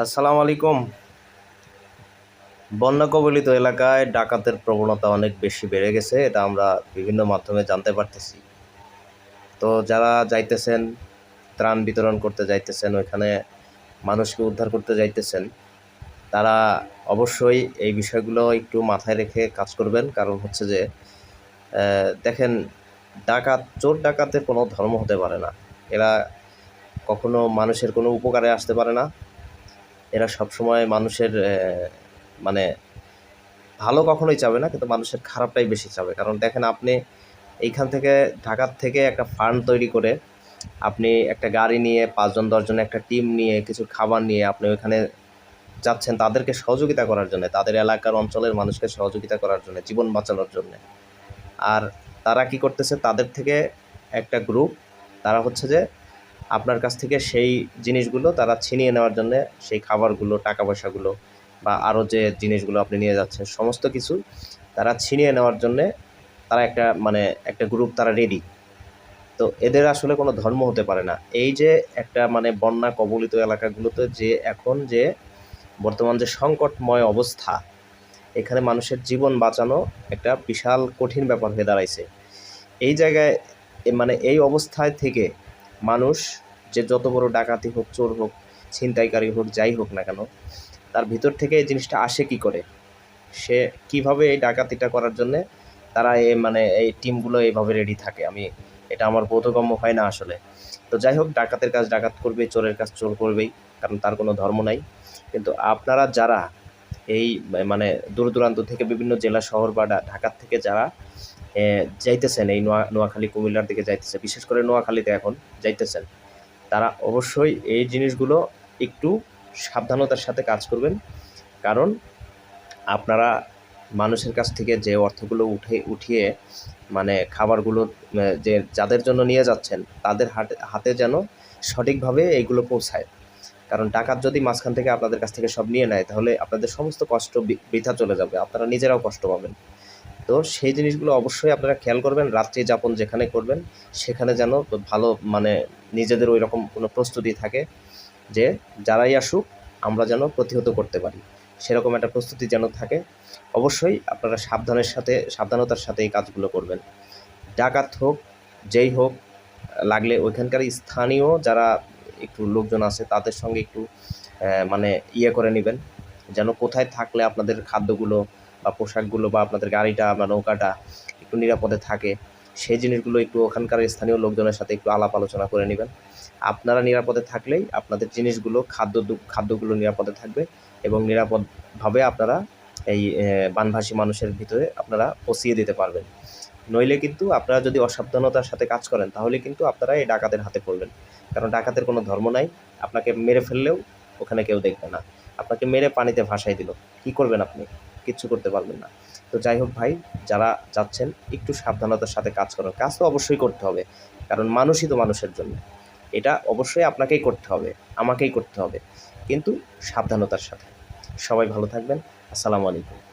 আসসালামু আলাইকুম। বন্যা কবলিত এলাকায় ডাকাতের প্রবণতা অনেক বেশি বেড়ে গেছে, এটা আমরা বিভিন্ন মাধ্যমে জানতে পারতেছি। তো যারা যাইতেছেন, ত্রাণ বিতরণ করতে যাইতেছেন, ওইখানে মানুষকে উদ্ধার করতে যাইতেছেন, তারা অবশ্যই এই বিষয়গুলো একটু মাথায় রেখে কাজ করবেন। কারণ হচ্ছে যে দেখেন, ডাকাত, চোর ডাকাতের কোনো ধর্ম হতে পারে না। এরা কখনো মানুষের কোনো উপকারে আসতে পারে না। এরা সবসময় মানুষের মানে ভালো কখনোই চাবে না, কিন্তু মানুষের খারাপটাই বেশি চাবে। কারণ দেখেন আপনি এইখান থেকে, ঢাকার থেকে একটা ফান্ড তৈরি করে আপনি একটা গাড়ি নিয়ে, পাঁচজন, দশজন একটা টিম নিয়ে, কিছু খাবার নিয়ে আপনি ওইখানে যাচ্ছেন তাদেরকে সহযোগিতা করার জন্য, তাদের এলাকার অঞ্চলের মানুষকে সহযোগিতা করার জন্য, জীবন বাঁচানোর জন্য। আর তারা কি করতেছে, তাদের থেকে একটা গ্রুপ তারা হচ্ছে যে আপনার কাছ থেকে সেই জিনিসগুলো তারা ছিনিয়ে নেওয়ার জন্য সেই খাবারগুলো টাকা পয়সাগুলো বা আরও যে জিনিসগুলো আপনি নিয়ে যাচ্ছেন, সমস্ত কিছু তারা ছিনিয়ে নেওয়ার জন্যে তারা একটা মানে একটা গ্রুপ তারা রেডি তো এদের আসলে কোনো ধর্ম হতে পারে না। এই যে একটা মানে বন্যা কবলিত এলাকাগুলোতে যে এখন যে বর্তমান যে সংকটময় অবস্থা, এখানে মানুষের জীবন বাঁচানো একটা বিশাল কঠিন ব্যাপার হয়ে দাঁড়াইছে। এই জায়গায় মানে এই অবস্থায় থেকে মানুষ যে যত বড় ডাকাতি হোক, চোর হোক, ছিনতাইকারী হোক, যাই হোক না কেন, তার ভিতর থেকে এই জিনিসটা আসে কি করে? সে কীভাবে এই ডাকাতিটা করার জন্যে তারা এই মানে এই টিমগুলো এইভাবে রেডি থাকে? আমি, এটা আমার বোধগম্য হয় না আসলে। তো যাই হোক, ডাকাতের কাজ ডাকাত করবে চোরের কাজ চোর করবেই, কারণ তার কোনো ধর্ম নাই। কিন্তু আপনারা যারা এই মানে দূর দূরান্ত থেকে বিভিন্ন জেলা, শহর বা ঢাকার থেকে যারা যাইতেছেন, এই নোয়া নোয়াখালী, কুমিল্লার দিকে যাইতেছে, বিশেষ করে নোয়াখালীতে এখন যাইতেছেন তারা অবশ্যই এই জিনিসগুলো একটু সাবধানতার সাথে কাজ করবেন। কারণ আপনারা মানুষের কাছ থেকে যে অর্থগুলো উঠে, উঠিয়ে মানে খাবারগুলো যে যাদের জন্য নিয়ে যাচ্ছেন, তাদের হাতে হাতে যেন সঠিকভাবে এইগুলো পৌঁছায়। কারণ ডাকাত যদি মাঝখান থেকে আপনাদের কাছ থেকে সব নিয়ে নেয়, তাহলে আপনাদের সমস্ত কষ্ট বৃথা চলে যাবে। আপনারা নিজেরাও কষ্ট পাবেন। তো সেই জিনিসগুলো অবশ্যই আপনারা খেয়াল করবেন, রাত্রি যাপন যেখানে করবেন, সেখানে যেন ভালো মানে নিজেদের ওই রকম কোনো প্রস্তুতি থাকে যে যারাই আসুক, আমরা যেন প্রতিহত করতে পারি। সেরকম একটা প্রস্তুতি যেন থাকে। অবশ্যই আপনারা সাবধানের সাথে, সাবধানতার সাথে এই কাজগুলো করবেন। ডাকাত হোক, যেই হোক, লাগলে ওইখানকার স্থানীয় যারা একটু লোকজন আছে, তাদের সঙ্গে একটু মানে ইয়ে করে নেবেন। যেন কোথায় থাকলে আপনাদের খাদ্যগুলো বা পোশাকগুলো বা আপনাদের গাড়িটা বা নৌকাটা একটু নিরাপদে থাকে, সেই জিনিসগুলো একটু ওখানকার স্থানীয় লোকজনের সাথে একটু আলাপ আলোচনা করে নেবেন। আপনারা নিরাপদে থাকলেই আপনাদের জিনিসগুলো, খাদ্য খাদ্যগুলো নিরাপদে থাকবে এবং নিরাপদভাবে আপনারা এই বানভাসী মানুষের ভিতরে আপনারা পচিয়ে দিতে পারবেন। নইলে কিন্তু আপনারা যদি অসাবধানতার সাথে কাজ করেন, তাহলে কিন্তু আপনারা এই ডাকাতের হাতে পড়বেন। কারণ ডাকাতের কোনো ধর্ম নাই, আপনাকে মেরে ফেললেও ওখানে কেউ দেখবে না। আপনাকে মেরে পানিতে ভাসাই দিল, কি করবেন আপনি? কিচ্ছু করতে পারবেন না। তো যাই হোক ভাই, যারা যাচ্ছেন একটু সাবধানতার সাথে কাজ করার, কাজ তো অবশ্যই করতে হবে। কারণ মানুষই তো মানুষের জন্য। এটা অবশ্যই আপনাকেই করতে হবে, আমাকেই করতে হবে। কিন্তু সাবধানতার সাথে। সবাই ভালো থাকবেন। আসসালামু আলাইকুম।